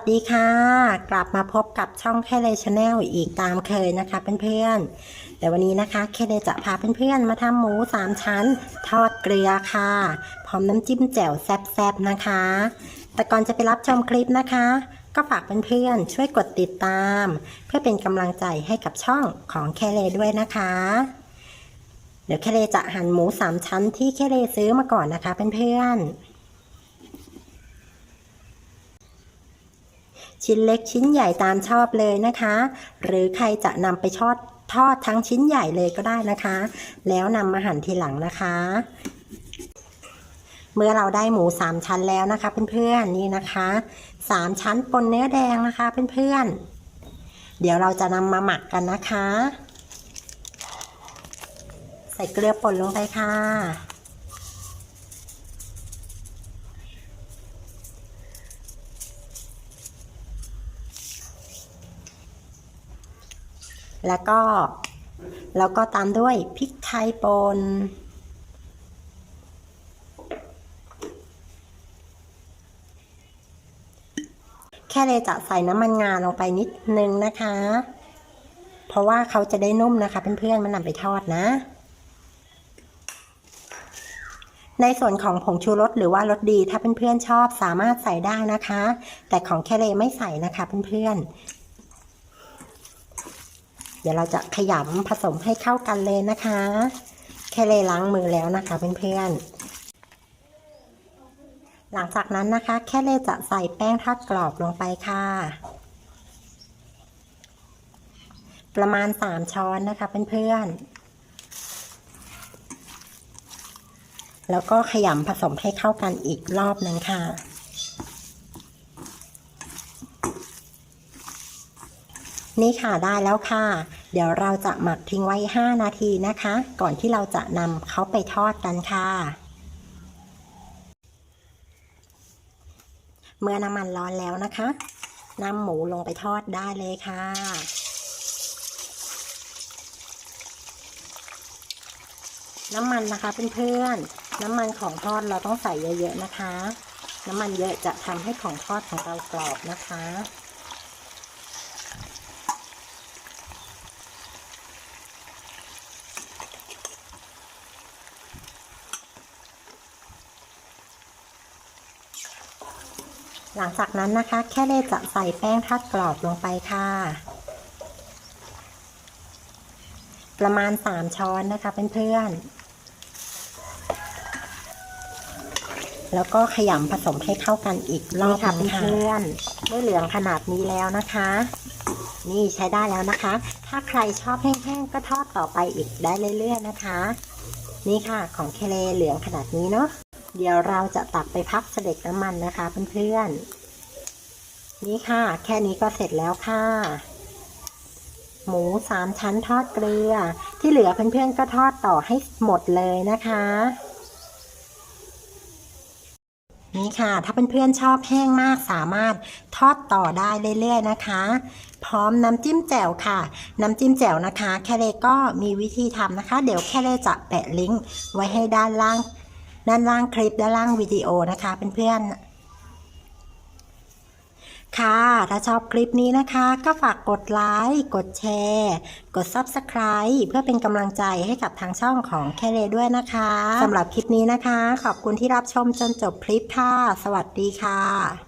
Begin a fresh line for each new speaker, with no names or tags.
สดีค่ะ กลับมาพบกับช่องแค่เลยชาแนลอีกตามเคยนะคะเพื่อนๆแต่วันนี้นะคะแค่เลยจะพาเพื่อนๆมาทำหมูสามชั้น ทอดเกลือค่ะ พร้อมน้ำจิ้มแจ่วแซ่บๆนะคะ แต่ก่อนจะไปรับชมคลิปนะคะ ก็ฝากเพื่อนๆช่วยกดติดตาม เพื่อเป็นกำลังใจให้กับช่องของแคเลด้วยนะคะ เดี๋ยวแคเลจะหั่นหมูสามชั้นที่แคเลซื้อมาก่อนนะคะเพื่อนๆ ชิ้นเล็กชิ้นใหญ่ตามชอบเลยนะคะ หรือใครจะนำไปทอดทอดทั้งชิ้นใหญ่เลยก็ได้นะคะ แล้วนำมาหั่นทีหลังนะคะ เมื่อเราได้หมูสามชั้นแล้วนะคะเพื่อนๆนี่นะคะสามชั้นปนเนื้อแดงนะคะเพื่อนๆเดี๋ยวเราจะนำมาหมักกันนะคะ ใส่เกลือป่นลงไปค่ะ แล้วก็แล้วก็ตามด้วยพริกไทยป่นแค่เลยจะใส่น้ำมันงาลงไปนิดนึงนะคะ เพราะว่าเขาจะได้นุ่มนะคะเพื่อนๆมันนำไปทอดนะ ในส่วนของผงชูรสหรือว่ารสดีถ้าเพื่อนๆชอบสามารถใส่ได้นะคะ แต่ของแค่เลยไม่ใส่นะคะเพื่อนๆ ดี๋ยวเราจะขยำผสมให้เข้ากันเลยนะคะ แค่เลยล้างมือแล้วนะคะเพื่อนๆ หลังจากนั้นนะคะ แค่เลยจะใส่แป้งทอดกรอบลงไปค่ะ ประมาณ 3 ช้อนนะคะเพื่อนๆแล้วก็ขยำผสมให้เข้ากันอีกรอบหนึ่งค่ะ นี่ค่ะได้แล้วค่ะ เดี๋ยวเราจะหมักทิ้งไว้ 5 นาทีนะคะ ก่อนที่เราจะนำเขาไปทอดกันค่ะ เมื่อน้ำมันร้อนแล้วนะคะนำหมูลงไปทอดได้เลยค่ะน้ำมันนะคะเพื่อนๆ น้ำมันของทอดเราต้องใส่เยอะๆนะคะ น้ำมันเยอะจะทำให้ของทอดของเรากรอบนะคะ หลังจากนั้นนะคะ แค่เลยจะใส่แป้งทอดกรอบลงไปค่ะ ประมาณ 3 ช้อนนะคะเพื่อนๆ แล้วก็ขยำผสมให้เข้ากันอีกรอบค่ะเพื่อนๆได้เหลืองขนาดนี้แล้วนะคะ นี่ใช้ได้แล้วนะคะ ถ้าใครชอบแห้งๆ ก็ทอดต่อไปอีกได้เรื่อยๆนะคะ นี่ค่ะของเคเลเหลืองขนาดนี้เนาะ เดี๋ยวเราจะตักไปพักเสด็จน้ำมันนะคะเพื่อนๆ นี่ค่ะ แค่นี้ก็เสร็จแล้วค่ะ หมูสามชั้นทอดเกลือ ที่เหลือเพื่อนๆก็ทอดต่อให้หมดเลยนะคะ นี่ค่ะ ถ้าเพื่อนๆชอบแห้งมากสามารถทอดต่อได้เรื่อยๆนะคะ พร้อมน้ำจิ้มแจ่วค่ะ น้ำจิ้มแจ่วนะคะ แค่เลก็มีวิธีทำนะคะ เดี๋ยวแค่เลจะแปะลิงก์ไว้ให้ด้านล่าง ด้านล่างคลิปด้านล่างวิดีโอนะคะเพื่อนๆ ค่ะ ถ้าชอบคลิปนี้นะคะ ก็ฝากกดไลค์ กดแชร์ กด Subscribe เพื่อเป็นกำลังใจให้กับทางช่องของแคเรด้วยนะคะสำหรับคลิปนี้นะคะ ขอบคุณที่รับชมจนจบคลิปค่ะ สวัสดีค่ะ